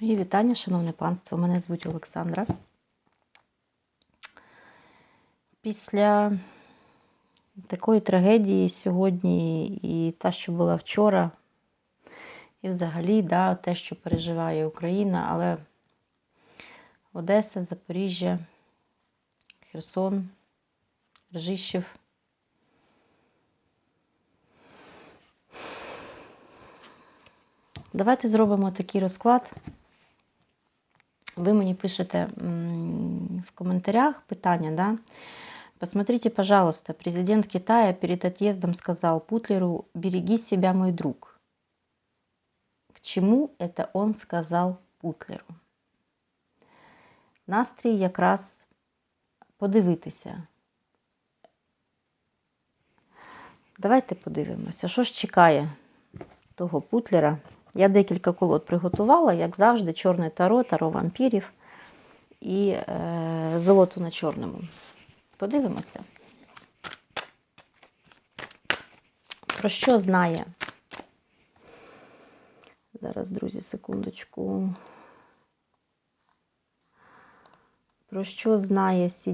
Мої вітання, шановне панство. Мене звуть Олександра. Після такої трагедії сьогодні і та, що була вчора, і взагалі да, те, що переживає Україна, але Одеса, Запоріжжя, Херсон, Ржищів. Давайте зробимо такий розклад. Вы мне пишете в комментариях питание, да? Посмотрите, пожалуйста, президент Китая перед отъездом сказал Путлеру, береги себя, мой друг. К чему это он сказал Путлеру? Настрій якраз подивитися. Давайте подивимося, що ж чекає того Путлера. Я декілька колод приготувала, як завжди, чорне таро, таро вампірів і е, золото на чорному. Подивимося. Про що знає? Зараз, друзі, секундочку. Про що знає Сі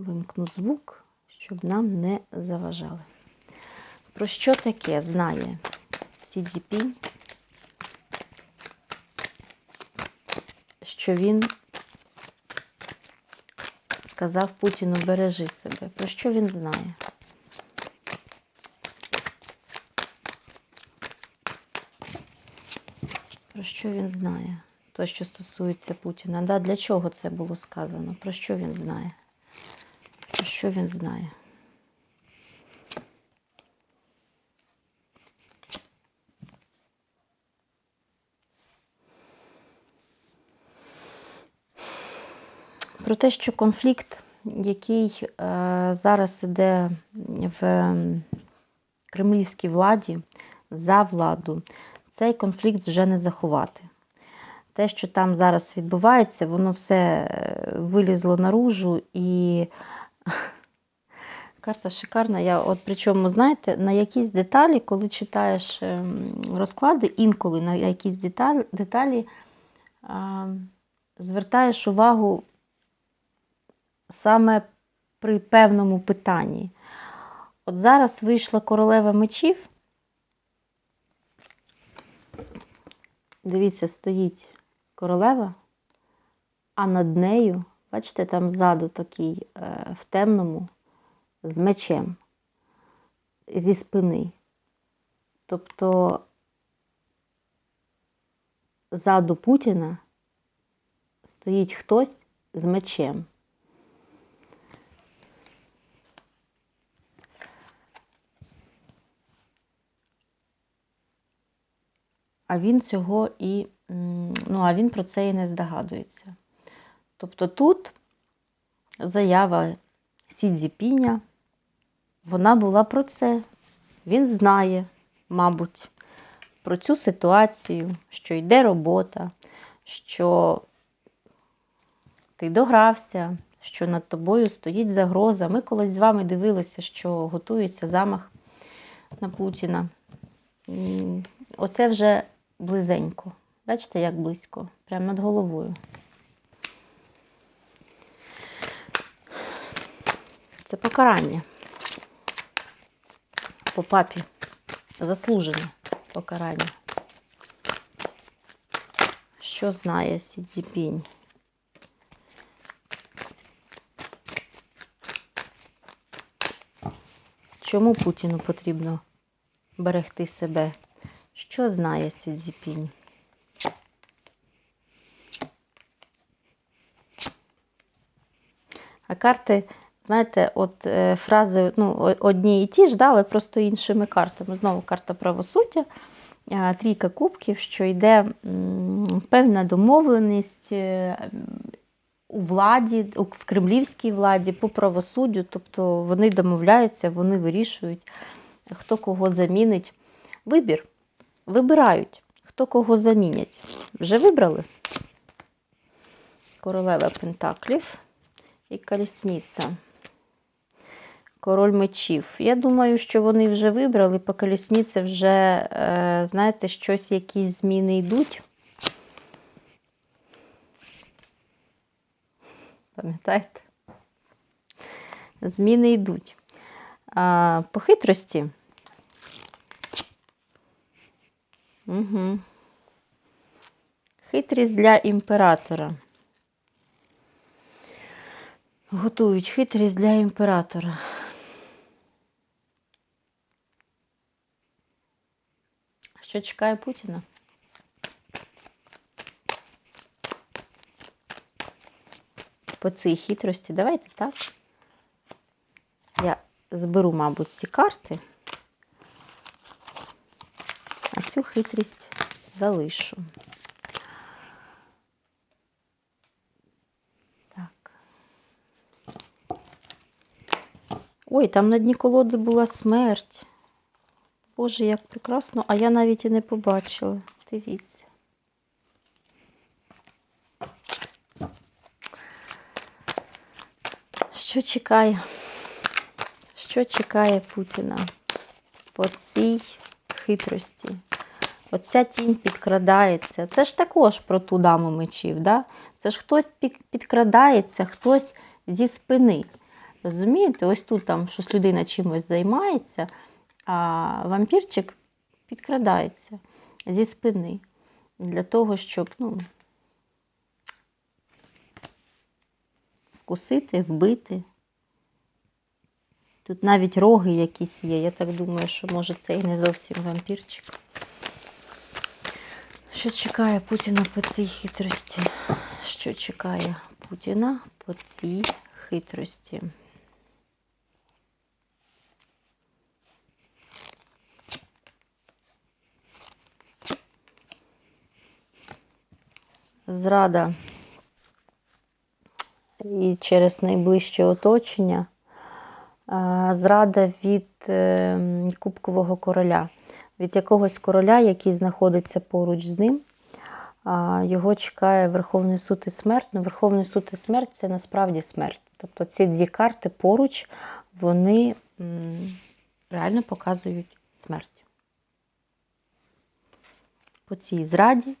Вимкну звук, щоб нам не заважали. Про що таке знає Цзіпінь? Що він сказав Путіну бережи себе. Про що він знає? Про що він знає? То, що стосується Путіна. Да, Для чого це було сказано? Про що він знає? Що він знає? Про те, що конфлікт, який е, зараз іде в кремлівській владі за владу, цей конфлікт вже не заховати. Те, що там зараз відбувається, воно все вилізло наружу і карта шикарна. Я от причому, знаєте, на якісь деталі, коли читаєш розклади, інколи на якісь деталі, деталі а, звертаєш увагу саме при певному питанні. От зараз вийшла королева мечів. Дивіться, стоїть королева, а над нею, бачите, там ззаду такий е, в темному, з мечем, зі спини. Тобто ззаду Путіна стоїть хтось з мечем. А він цього і, ну, а він про це і не здогадується. Тобто тут заява Сі Цзіпіня, вона була про це. Він знає, мабуть, про цю ситуацію, що йде робота, що ти догрався, що над тобою стоїть загроза. Ми колись з вами дивилися, що готується замах на Путіна. Оце вже близенько. Бачите, як близько, прямо над головою. Це покарання. По папі. Заслужене покарання. Що знає Сі? Чому Путіну потрібно берегти себе? Що знає Сі Цзіпінь? А карти, знаєте, от е, фрази ну, одні і ті ж, да, але просто іншими картами. Знову карта правосуддя, е, трійка кубків, що йде м, певна домовленість е, у владі, у, в кремлівській владі по правосуддю, тобто вони домовляються, вони вирішують, хто кого замінить. Вибір вибирають, хто кого замінять. Вже вибрали? Королева Пентаклів і колісниця. Король мечів. Я думаю, що вони вже вибрали, по колісниці вже, е, знаєте, щось, якісь зміни йдуть. Пам'ятаєте? Зміни йдуть. А, по хитрості. Угу. Хитрість для імператора. Готують хитрість для імператора. Що чекає Путіна? По цій хитрості. Давайте так. Я зберу, мабуть, ці карти, а цю хитрість залишу. Так. Ой, там на дні колоди була смерть. Боже, як прекрасно, а я навіть і не побачила. Дивіться. Що чекає? Що чекає Путіна по цій хитрості? Оця тінь підкрадається. Це ж також про ту даму мечів. Да? Це ж хтось підкрадається, хтось зі спини. Розумієте? Ось тут там щось людина чимось займається, а вампірчик підкрадається зі спини. Для того, щоб ну, вкусити, вбити. Тут навіть роги якісь є. Я так думаю, що може це і не зовсім вампірчик. Що чекає Путіна по цій хитрості? Що чекає Путіна по цій хитрості? Зрада і через найближче оточення. Зрада від е, Кубкового короля, від якогось короля, який знаходиться поруч з ним. Його чекає Верховний суд і смерть. Ну, Верховний суд і смерть це насправді смерть. Тобто ці дві карти поруч, вони реально показують смерть. По цій зраді,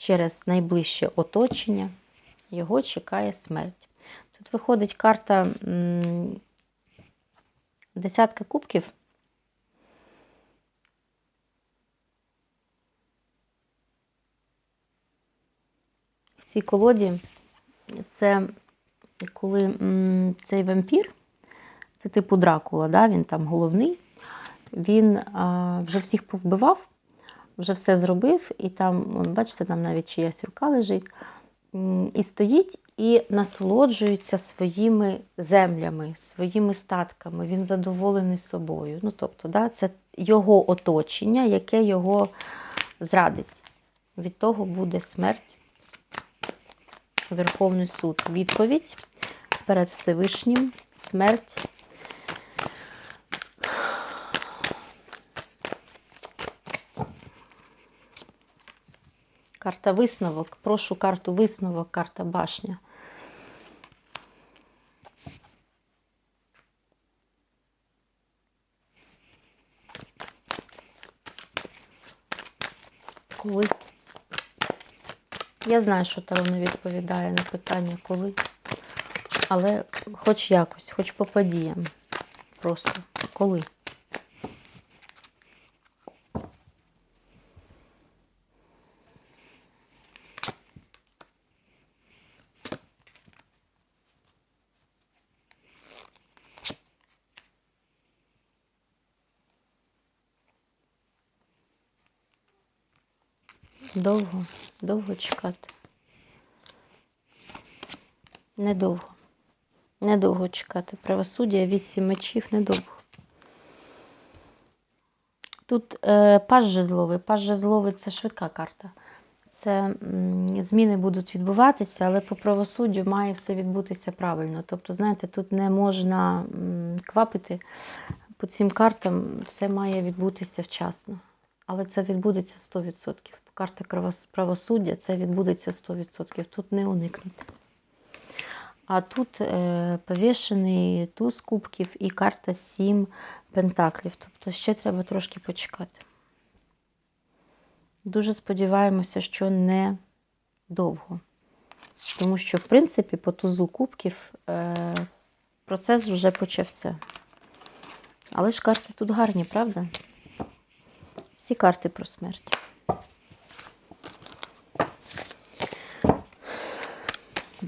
через найближче оточення, його чекає смерть. Тут виходить карта десятка кубків. В цій колоді це коли цей вампір, це типу Дракула, да, він там головний, він а, вже всіх повбивав, вже все зробив, і там, вон, бачите, там навіть чиясь рука лежить. І стоїть і насолоджується своїми землями, своїми статками. Він задоволений собою. Ну, тобто, да, це його оточення, яке його зрадить. Від того буде смерть. Верховний суд. Відповідь перед Всевишнім смерть. Карта висновок. Прошу карту висновок, карта башня. Коли? Я знаю, що Таро не відповідає на питання коли. Але хоч якось, хоч по подіям. Просто коли. Довго, довго чекати. Недовго. Недовго чекати. Правосуддя, вісім мечів, недовго. Тут е, паж жезловий. Паж жезловий це швидка карта. Це зміни будуть відбуватися, але по правосуддю має все відбутися правильно. Тобто, знаєте, тут не можна квапити. По цим картам все має відбутися вчасно. Але це відбудеться 100%. Правос- правосуддя це відбудеться 100%. Тут не уникнути. А тут е, повішений туз кубків і карта 7 пентаклів. Тобто ще треба трошки почекати. Дуже сподіваємося, що не довго. Тому що, в принципі, по тузу кубків е, процес вже почався. Але ж карти тут гарні, правда? Всі карти про смерть.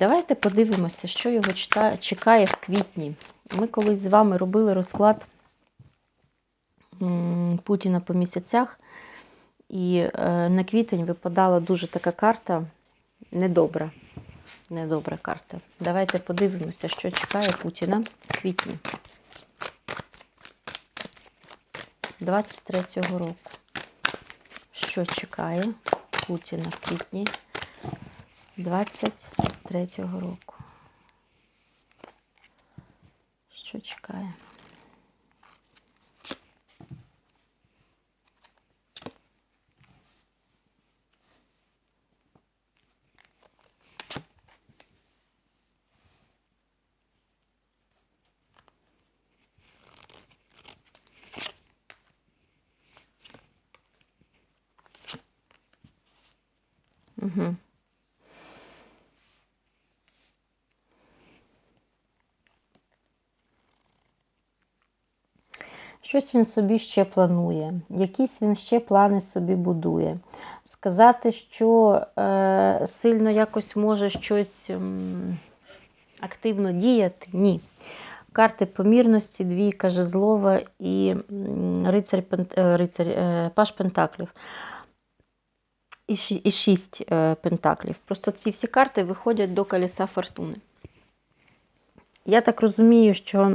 Давайте подивимося, що його чекає в квітні. Ми колись з вами робили розклад Путіна по місяцях, і е, на квітень випадала дуже така карта недобра. Недобра карта. Давайте подивимося, що чекає Путіна в квітні 23-го року. Що чекає Путіна в квітні 23-го року? Що чекає? Угу. Щось він собі ще планує, якісь він ще плани собі будує. Сказати, що е, сильно якось може щось активно діяти, ні. Карти помірності, двійка жезлова і м, рицарь, е, е, паш пентаклів. І, шість е, пентаклів. Просто ці всі карти виходять до колеса фортуни. Я так розумію, що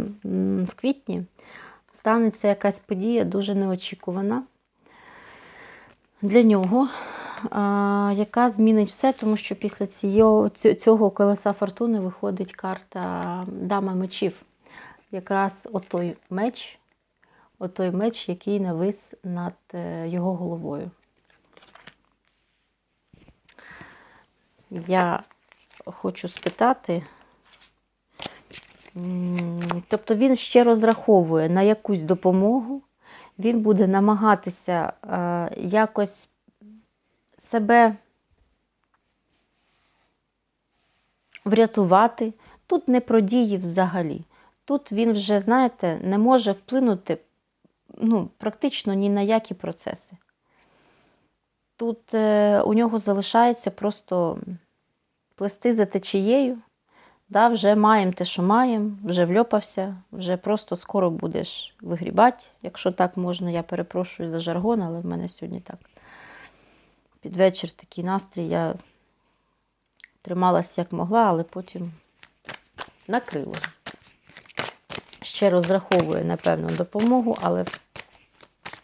в квітні станеться якась подія дуже неочікувана для нього, яка змінить все, тому що після цього, колеса фортуни виходить карта Дама мечів. Якраз отой меч, отой меч, який навис над е, його головою. Я хочу спитати. Тобто він ще розраховує на якусь допомогу, він буде намагатися е, якось себе врятувати. Тут не про дії взагалі. Тут він вже, знаєте, не може вплинути ну, практично ні на які процеси. Тут е, у нього залишається просто плести за течією. Да, вже маємо те, що маємо, вже вльопався, вже просто скоро будеш вигрібати, якщо так можна. Я перепрошую за жаргон, але в мене сьогодні так. Під вечір такий настрій. Я трималася як могла, але потім накрило. Ще розраховую, напевно, допомогу, але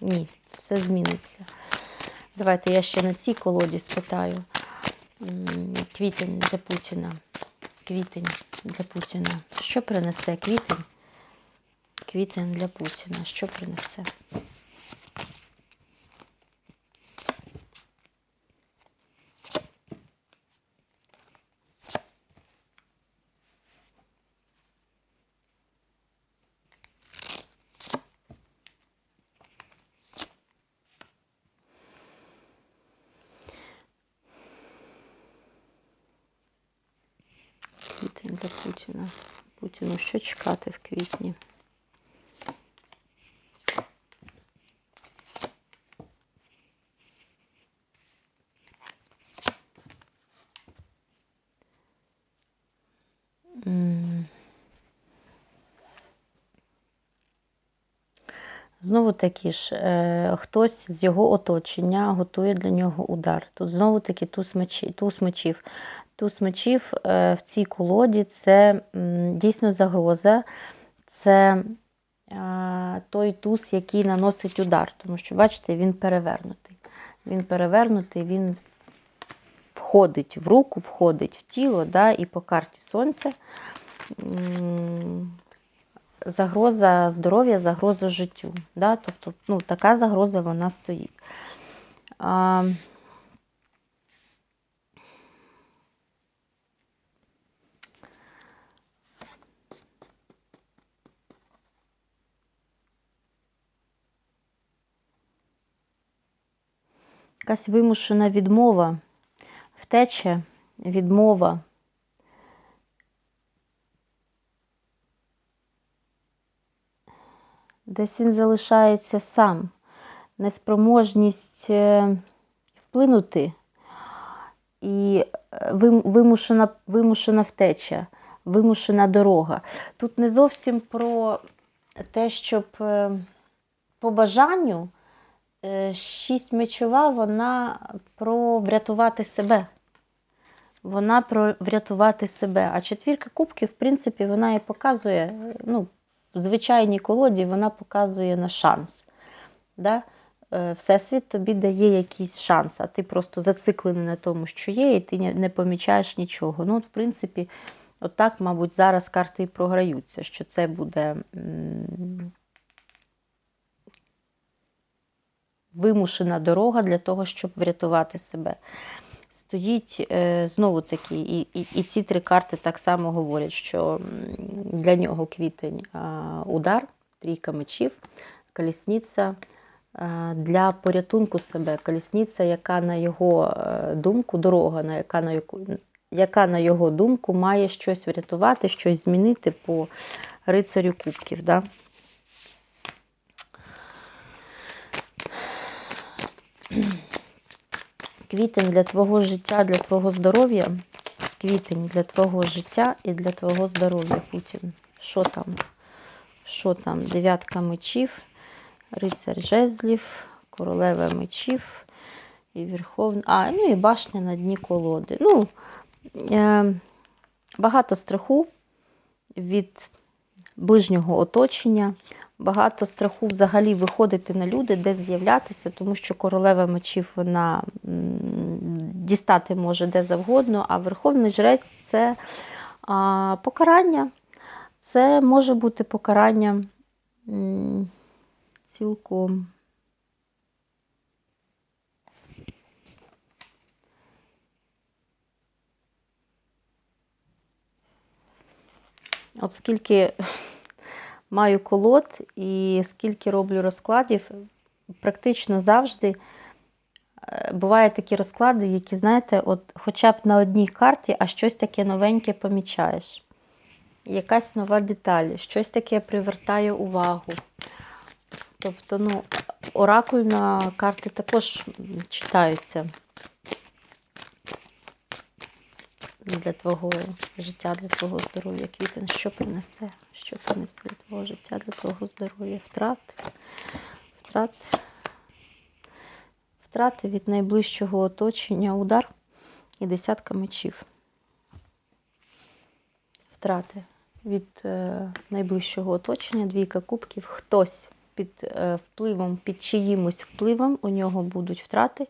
ні, все зміниться. Давайте я ще на цій колоді спитаю. Квітень для Путіна. Квітень для Путіна. Що принесе квітень? Квітень для Путіна. Що принесе? Квітень для Путіна. Путіну що чекати в квітні? Знову таки ж, е, хтось з його оточення готує для нього удар. Тут знову таки туз, мечі, туз мечів. Туз мечів е, в цій колоді це дійсно загроза, це е, той туз, який наносить удар. Тому що, бачите, він перевернутий. Він перевернутий, він входить в руку, входить в тіло, да, і по карті сонця. загроза здоров'я, загроза життю. Да? Тобто ну, така загроза вона стоїть. Якась вимушена відмова, втеча, відмова. Десь він залишається сам, неспроможність е, вплинути і е, вимушена, вимушена втеча, вимушена дорога. Тут не зовсім про те, щоб е, по бажанню шість мечова, вона про врятувати себе. Вона про врятувати себе. А четвірка кубків, в принципі, вона і показує, е, ну, в звичайній колоді вона показує на шанс. Да? Е, Всесвіт тобі дає якийсь шанс, а ти просто зациклений на тому, що є, і ти не- помічаєш нічого. Ну, от, в принципі, отак, мабуть, зараз карти і програються, що це буде м, вимушена дорога для того, щоб врятувати себе. Стоїть е, знову таки, і, і, і ці три карти так само говорять, що для нього квітень удар, трійка мечів, колісниця для порятунку себе, колісниця, яка на його е, думку, дорога, на яка на яку. Яка, на його думку, має щось врятувати, щось змінити по рицарю кубків. Да? Квітень для твого життя, для твого здоров'я. Квітень для твого життя і для твого здоров'я, Путін. Що там? Що там? Дев'ятка мечів, рицар жезлів, королева мечів і верховна. А, ну і башня на дні колоди. Ну, е, багато страху від ближнього оточення, багато страху взагалі виходити на люди, де з'являтися, тому що королева мечів вона дістати може де завгодно, а верховний жрець це а, покарання. Це може бути покарання цілком. От скільки маю колод і скільки роблю розкладів, практично завжди е, бувають такі розклади, які, знаєте, от хоча б на одній карті, а щось таке новеньке помічаєш. Якась нова деталь, щось таке привертає увагу. Тобто, ну, оракульна карти також читаються для твого життя, для твого здоров'я. Квітень, що принесе? Що принесе для твого життя, для твого здоров'я? Втрати, втрати, втрати від найближчого оточення, удар і десятка мечів. Втрати від е, найближчого оточення, двійка кубків. Хтось під е, впливом, під чиїмось впливом у нього будуть втрати.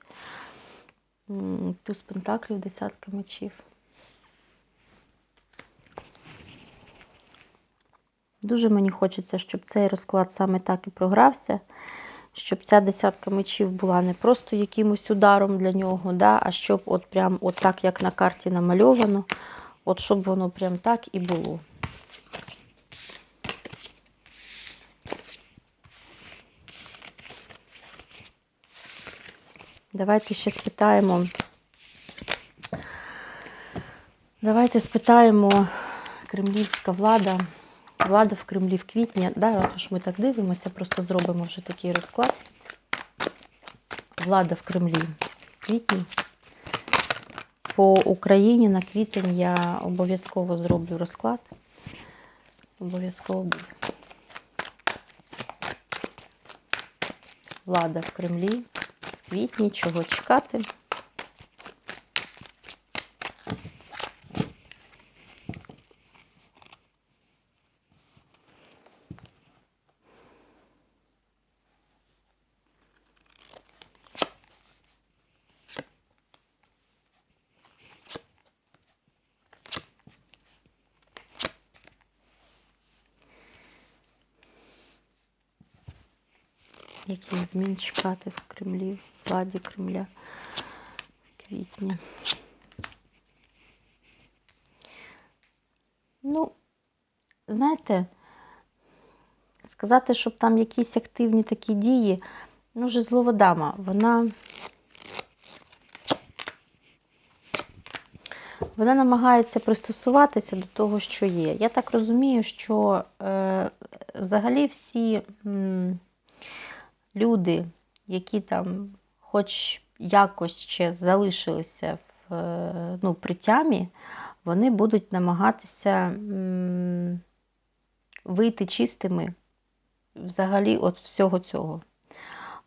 Туз пентаклів, десятка мечів. Дуже мені хочеться, щоб цей розклад саме так і програвся, щоб ця десятка мечів була не просто якимось ударом для нього, да, а щоб от прям от так, як на карті намальовано, от щоб воно прям так і було. Давайте ще спитаємо. Давайте спитаємо кремлівська влада. Влада в Кремлі в квітні. Да, раз уж ми так дивимося, просто зробимо вже такий розклад. Влада в Кремлі в квітні. По Україні на квітень я обов'язково зроблю розклад. Обов'язково буде. Влада в Кремлі в квітні, чого чекати. змін чекати в Кремлі, в владі Кремля в квітні. Ну, знаєте, сказати, щоб там якісь активні такі дії, ну, вже зловодама, вона. Вона намагається пристосуватися до того, що є. Я так розумію, що е, взагалі всі. М люди, які там хоч якось ще залишилися в, е, ну, при тямі, вони будуть намагатися вийти чистими взагалі от всього цього.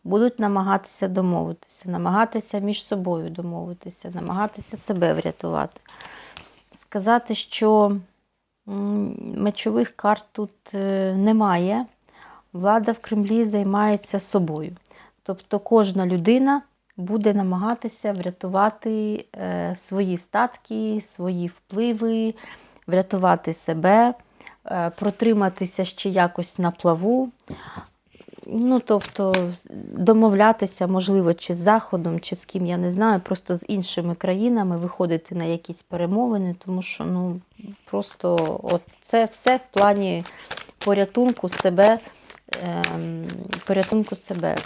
Будуть намагатися домовитися, намагатися між собою домовитися, намагатися себе врятувати. Сказати, що мечових карт тут е, немає, влада в Кремлі займається собою. Тобто кожна людина буде намагатися врятувати е, свої статки, свої впливи, врятувати себе, е, протриматися ще якось на плаву. Ну, тобто, домовлятися, можливо, чи з Заходом, чи з ким, я не знаю, просто з іншими країнами виходити на якісь перемовини, тому що ну, просто от це все в плані порятунку себе, порятунку себе.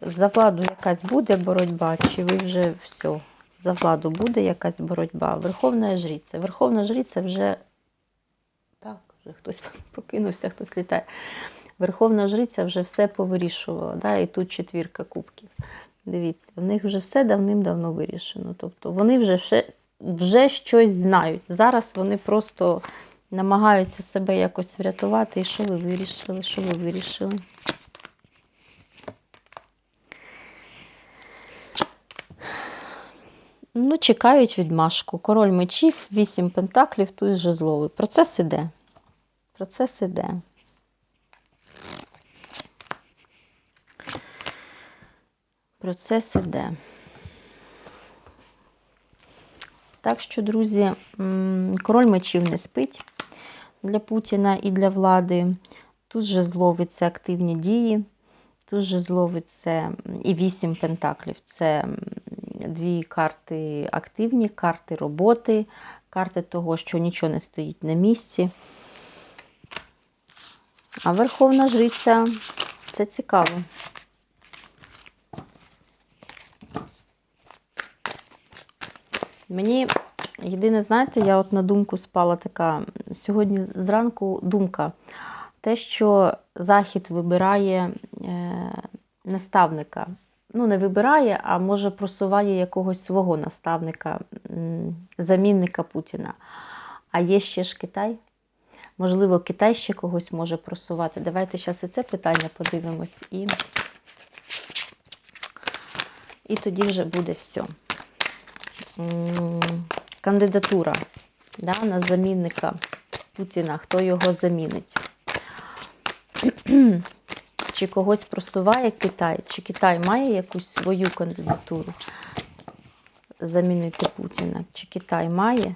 За владу якась буде боротьба, чи ви вже все, за владу буде якась боротьба. Верховна жриця. Верховна жриця вже так, вже хтось прокинувся, хтось літає. Верховна жриця вже все повирішувала. Да? І тут четвірка кубків. Дивіться, в них вже все давним-давно вирішено. Тобто вони вже, вже, вже щось знають. Зараз вони просто намагаються себе якось врятувати. І що ви вирішили? Що ви вирішили? Ну, чекають відмашку. Король мечів, вісім пентаклів, тут жезловий. Процес іде. Процес іде. Процес іде. Так що, друзі, король мечів не спить для Путіна і для влади. Тут же зловить це активні дії. Тут же зловить це і вісім пентаклів. Це дві карти активні, карти роботи, карти того, що нічого не стоїть на місці. А Верховна Жриця це цікаво. Мені єдине, знаєте, я от на думку спала така сьогодні зранку думка. Те, що Захід вибирає е, наставника. Ну, не вибирає, а може просуває якогось свого наставника, замінника Путіна. А є ще ж Китай. Можливо, Китай ще когось може просувати. Давайте зараз і це питання подивимось, і, і тоді вже буде все. Кандидатура да, на замінника Путіна. Хто його замінить? Чи когось просуває Китай? Чи Китай має якусь свою кандидатуру замінити Путіна? Чи Китай має?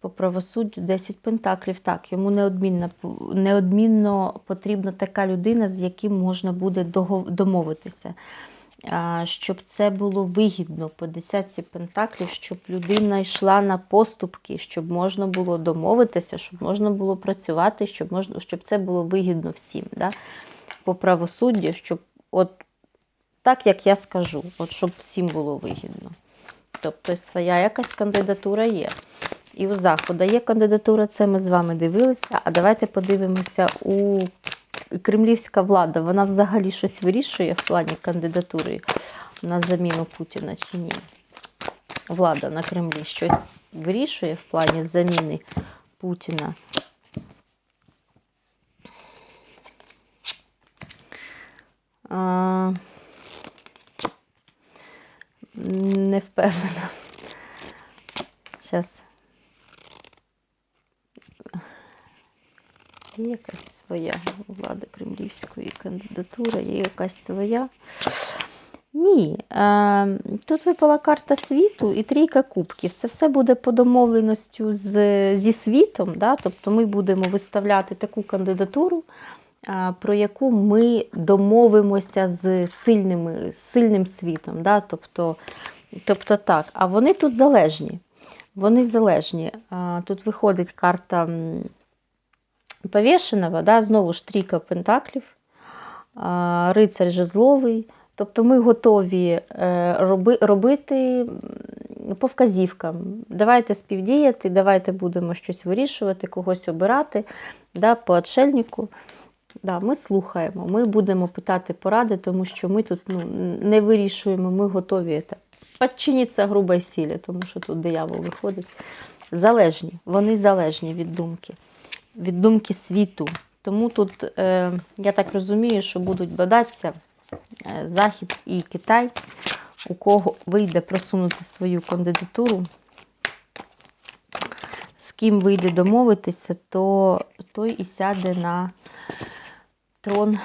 По правосуддю 10 пентаклів. Так, йому неодмінно, неодмінно потрібна така людина, з яким можна буде домовитися. Щоб це було вигідно по десятці пентаклів, щоб людина йшла на поступки, щоб можна було домовитися, щоб можна було працювати, щоб можна, щоб це було вигідно всім. Да? По правосуддю, щоб от так, як я скажу, от щоб всім було вигідно. Тобто своя якась кандидатура є. І у Заходу є кандидатура, це ми з вами дивилися. А давайте подивимося у кремлівська влада, вона взагалі щось вирішує в плані кандидатури на заміну Путіна чи ні? Влада на Кремлі щось вирішує в плані заміни Путіна. А, не впевнена. Зараз. Якась своя у влади кремлівської кандидатура, є якась своя. Ні, е, тут випала карта світу і трійка кубків. Це все буде по домовленостю з, зі світом. Да? Тобто ми будемо виставляти таку кандидатуру, е, про яку ми домовимося з сильними, сильним світом. Да? Тобто, тобто так, а вони тут залежні. Вони залежні. Е, тут виходить карта. Повішеного, да, знову ж трійка пентаклів, а, рицар жезловий. Тобто ми готові е, роби, робити по вказівкам. Давайте співдіяти, давайте будемо щось вирішувати, когось обирати да, по отшельнику. Да, ми слухаємо, ми будемо питати поради, тому що ми тут ну, не вирішуємо, ми готові це. Подчиніться грубій силі, тому що тут диявол виходить. Залежні, вони залежні від думки, від думки світу. Тому тут, е, я так розумію, що будуть бодатися е, Захід і Китай, у кого вийде просунути свою кандидатуру, з ким вийде домовитися, то той і сяде на трон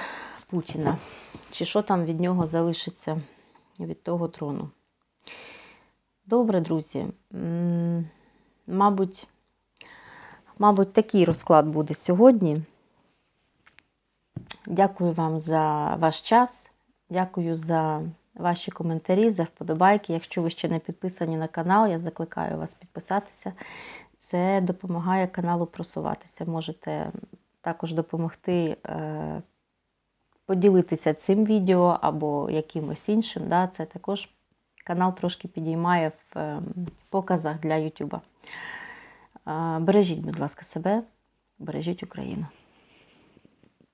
Путіна. Чи що там від нього залишиться від того трону. Добре, друзі. Мабуть, мабуть, такий розклад буде сьогодні. Дякую вам за ваш час. Дякую за ваші коментарі, за вподобайки. Якщо ви ще не підписані на канал, я закликаю вас підписатися. Це допомагає каналу просуватися. Можете також допомогти е, поділитися цим відео або якимось іншим. Це також канал трошки підіймає в е, показах для YouTube. Бережіть, будь ласка, себе, бережіть Україну.